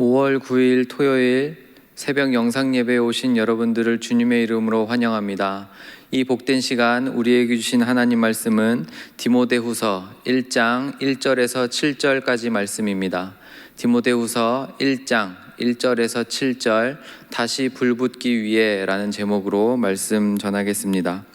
5월 9일 토요일 새벽 영상 예배에 오신 여러분들을 주님의 이름으로 환영합니다. 이 복된 시간 우리에게 주신 하나님 말씀은 디모데후서 1장 1절에서 7절까지 말씀입니다. 디모데후서 1장 1절에서 7절 다시 불붙기 위해라는 제목으로 말씀 전하겠습니다.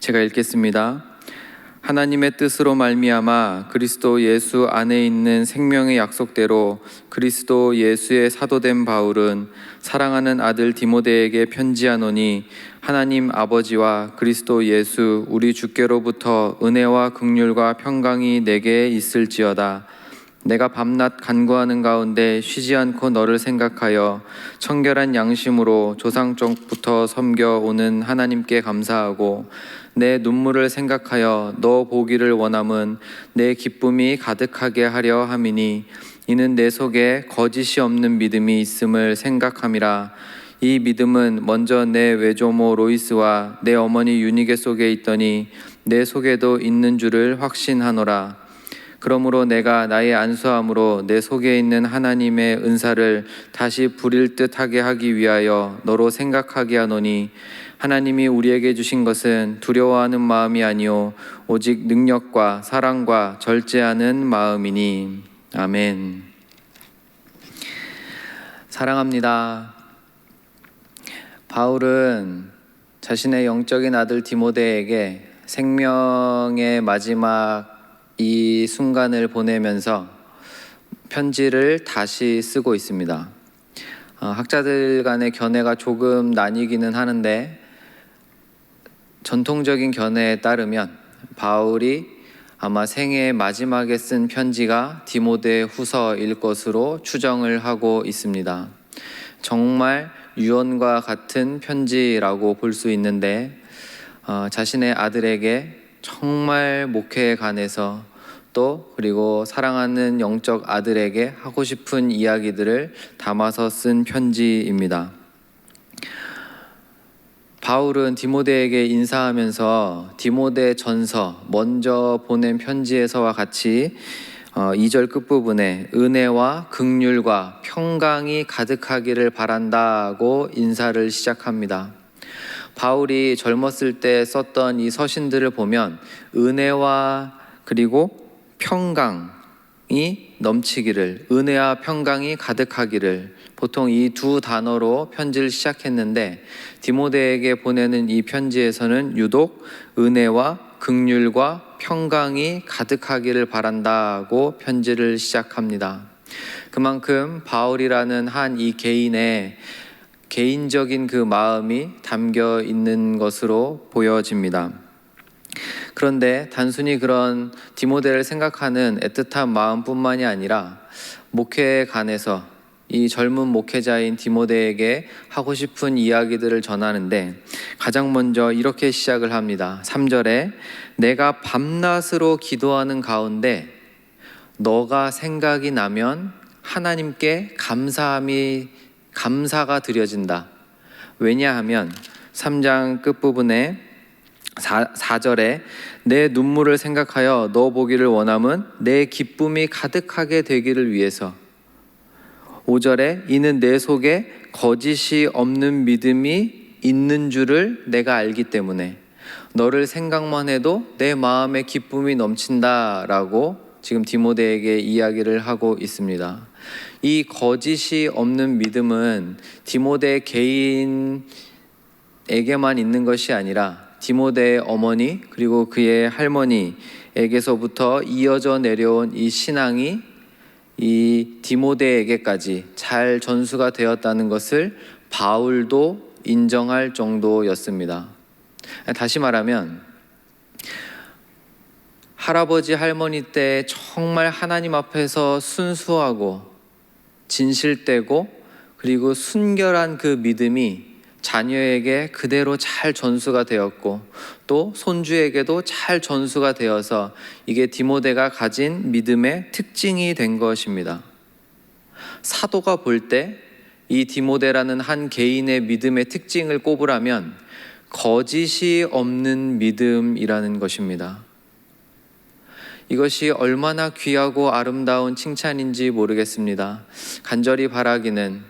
제가 읽겠습니다. 하나님의 뜻으로 말미암아 그리스도 예수 안에 있는 생명의 약속대로 그리스도 예수의 사도된 바울은 사랑하는 아들 디모데에게 편지하노니 하나님 아버지와 그리스도 예수 우리 주께로부터 은혜와 극률과 평강이 내게 있을지어다. 내가 밤낮 간구하는 가운데 쉬지 않고 너를 생각하여 청결한 양심으로 조상적부터 섬겨 오는 하나님께 감사하고 내 눈물을 생각하여 너 보기를 원함은 내 기쁨이 가득하게 하려 함이니 이는 내 속에 거짓이 없는 믿음이 있음을 생각함이라. 이 믿음은 먼저 내 외조모 로이스와 내 어머니 유니게 속에 있더니 내 속에도 있는 줄을 확신하노라. 그러므로 내가 나의 안수함으로 내 속에 있는 하나님의 은사를 다시 부릴 듯하게 하기 위하여 너로 생각하게 하노니 하나님이 우리에게 주신 것은 두려워하는 마음이 아니요 오직 능력과 사랑과 절제하는 마음이니 아멘. 사랑합니다. 바울은 자신의 영적인 아들 디모데에게 생명의 마지막 이 순간을 보내면서 편지를 다시 쓰고 있습니다. 어, 학자들 간의 견해가 조금 나뉘기는 하는데 전통적인 견해에 따르면 바울이 아마 생애 마지막에 쓴 편지가 디모데 후서일 것으로 추정을 하고 있습니다. 정말 유언과 같은 편지라고 볼 수 있는데 어, 자신의 아들에게 정말 목회에 관해서 또 그리고 사랑하는 영적 아들에게 하고 싶은 이야기들을 담아서 쓴 편지입니다. 바울은 디모데에게 인사하면서 디모데 전서 먼저 보낸 편지에서와 같이 2절 어, 끝부분에 은혜와 극률과 평강이 가득하기를 바란다고 인사를 시작합니다. 바울이 젊었을 때 썼던 이 서신들을 보면 은혜와 그리고 평강이 넘치기를 은혜와 평강이 가득하기를 보통 이 두 단어로 편지를 시작했는데 디모데에게 보내는 이 편지에서는 유독 은혜와 극률과 평강이 가득하기를 바란다고 편지를 시작합니다. 그만큼 바울이라는 한 이 개인의 개인적인 그 마음이 담겨 있는 것으로 보여집니다. 그런데 단순히 그런 디모데를 생각하는 애틋한 마음뿐만이 아니라 목회에 관해서 이 젊은 목회자인 디모데에게 하고 싶은 이야기들을 전하는데 가장 먼저 이렇게 시작을 합니다. 3절에 내가 밤낮으로 기도하는 가운데 너가 생각이 나면 하나님께 감사함이 감사가 드려진다. 왜냐하면 3장 끝부분에 4, 4절에 내 눈물을 생각하여 너 보기를 원함은 내 기쁨이 가득하게 되기를 위해서 5절에 이는 내 속에 거짓이 없는 믿음이 있는 줄을 내가 알기 때문에 너를 생각만 해도 내 마음에 기쁨이 넘친다라고 지금 디모데에게 이야기를 하고 있습니다. 이 거짓이 없는 믿음은 디모데 개인에게만 있는 것이 아니라 디모데의 어머니 그리고 그의 할머니에게서부터 이어져 내려온 이 신앙이 이 디모데에게까지 잘 전수가 되었다는 것을 바울도 인정할 정도였습니다. 다시 말하면 할아버지 할머니 때 정말 하나님 앞에서 순수하고 진실되고 그리고 순결한 그 믿음이 자녀에게 그대로 잘 전수가 되었고 또 손주에게도 잘 전수가 되어서 이게 디모데가 가진 믿음의 특징이 된 것입니다. 사도가 볼 때 이 디모데라는 한 개인의 믿음의 특징을 꼽으라면 거짓이 없는 믿음이라는 것입니다. 이것이 얼마나 귀하고 아름다운 칭찬인지 모르겠습니다. 간절히 바라기는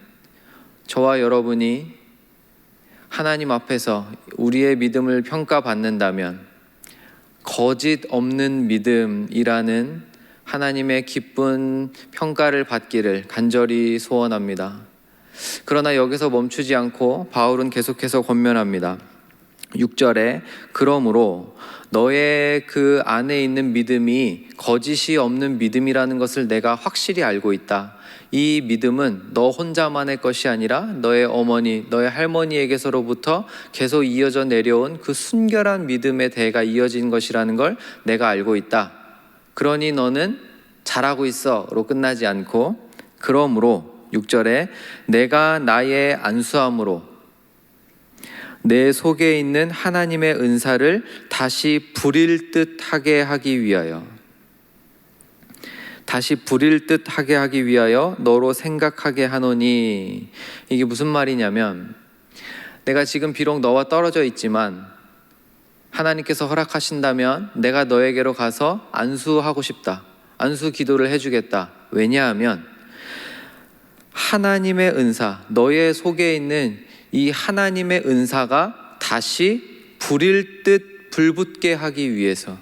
저와 여러분이 하나님 앞에서 우리의 믿음을 평가받는다면 거짓 없는 믿음이라는 하나님의 기쁜 평가를 받기를 간절히 소원합니다. 그러나 여기서 멈추지 않고 바울은 계속해서 권면합니다. 6절에 그러므로 너의 그 안에 있는 믿음이 거짓이 없는 믿음이라는 것을 내가 확실히 알고 있다. 이 믿음은 너 혼자만의 것이 아니라 너의 어머니, 너의 할머니에게서로부터 계속 이어져 내려온 그 순결한 믿음의 대가 이어진 것이라는 걸 내가 알고 있다. 그러니 너는 잘하고 있어로 끝나지 않고 그러므로 6절에 내가 나의 안수함으로 내 속에 있는 하나님의 은사를 다시 부릴 듯하게 하기 위하여 다시 부릴 듯 하게 하기 위하여 너로 생각하게 하노니 이게 무슨 말이냐면 내가 지금 비록 너와 떨어져 있지만 하나님께서 허락하신다면 내가 너에게로 가서 안수하고 싶다. 안수 기도를 해주겠다. 왜냐하면 하나님의 은사, 너의 속에 있는 이 하나님의 은사가 다시 불일 듯 불붙게 하기 위해서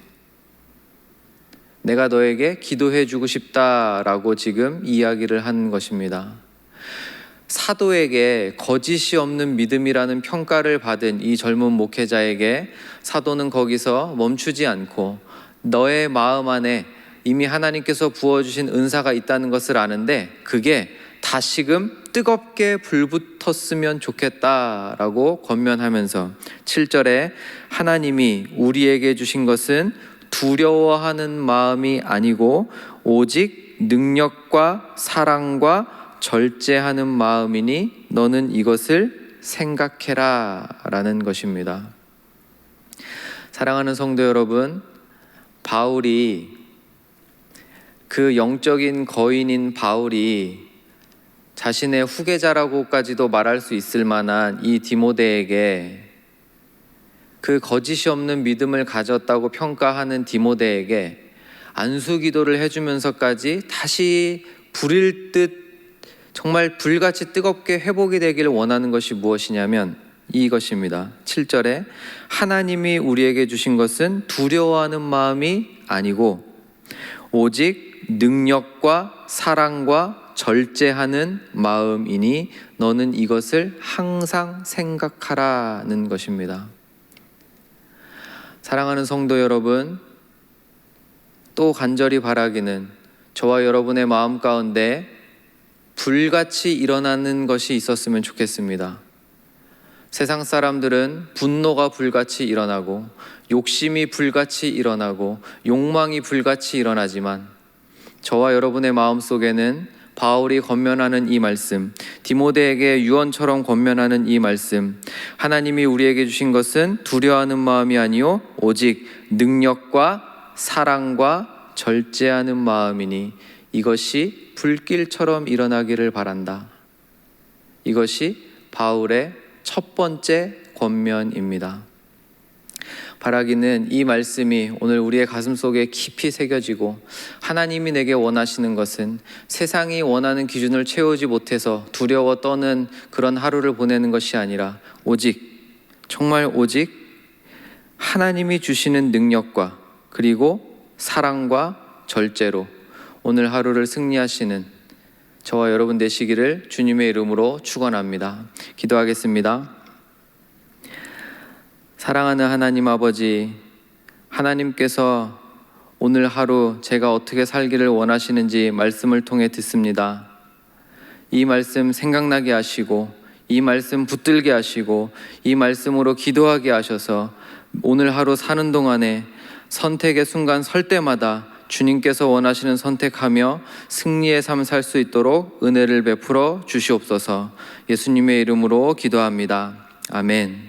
내가 너에게 기도해 주고 싶다라고 지금 이야기를 한 것입니다. 사도에게 거짓이 없는 믿음이라는 평가를 받은 이 젊은 목회자에게 사도는 거기서 멈추지 않고 너의 마음 안에 이미 하나님께서 부어주신 은사가 있다는 것을 아는데 그게 다시금 뜨겁게 불붙었으면 좋겠다라고 권면하면서 7절에 하나님이 우리에게 주신 것은 두려워하는 마음이 아니고 오직 능력과 사랑과 절제하는 마음이니 너는 이것을 생각해라 라는 것입니다. 사랑하는 성도 여러분, 바울이 그 영적인 거인인 바울이 자신의 후계자라고까지도 말할 수 있을 만한 이 디모데에게 그 거짓이 없는 믿음을 가졌다고 평가하는 디모데에게 안수 기도를 해주면서까지 다시 불일 듯 정말 불같이 뜨겁게 회복이 되기를 원하는 것이 무엇이냐면 이것입니다. 7절에 하나님이 우리에게 주신 것은 두려워하는 마음이 아니고 오직 능력과 사랑과 절제하는 마음이니 너는 이것을 항상 생각하라는 것입니다. 사랑하는 성도 여러분, 또 간절히 바라기는 저와 여러분의 마음 가운데 불같이 일어나는 것이 있었으면 좋겠습니다. 세상 사람들은 분노가 불같이 일어나고 욕심이 불같이 일어나고 욕망이 불같이 일어나지만 저와 여러분의 마음 속에는 바울이 권면하는 이 말씀, 디모데에게 유언처럼 권면하는 이 말씀, 하나님이 우리에게 주신 것은 두려워하는 마음이 아니요 오직 능력과 사랑과 절제하는 마음이니 이것이 불길처럼 일어나기를 바란다. 이것이 바울의 첫 번째 권면입니다. 바라기는 이 말씀이 오늘 우리의 가슴 속에 깊이 새겨지고 하나님이 내게 원하시는 것은 세상이 원하는 기준을 채우지 못해서 두려워 떠는 그런 하루를 보내는 것이 아니라 오직 정말 오직 하나님이 주시는 능력과 그리고 사랑과 절제로 오늘 하루를 승리하시는 저와 여러분 되시기를 주님의 이름으로 축원합니다. 기도하겠습니다. 사랑하는 하나님 아버지, 하나님께서 오늘 하루 제가 어떻게 살기를 원하시는지 말씀을 통해 듣습니다. 이 말씀 생각나게 하시고, 이 말씀 붙들게 하시고, 이 말씀으로 기도하게 하셔서 오늘 하루 사는 동안에 선택의 순간 설 때마다 주님께서 원하시는 선택하며 승리의 삶 살 수 있도록 은혜를 베풀어 주시옵소서 예수님의 이름으로 기도합니다. 아멘.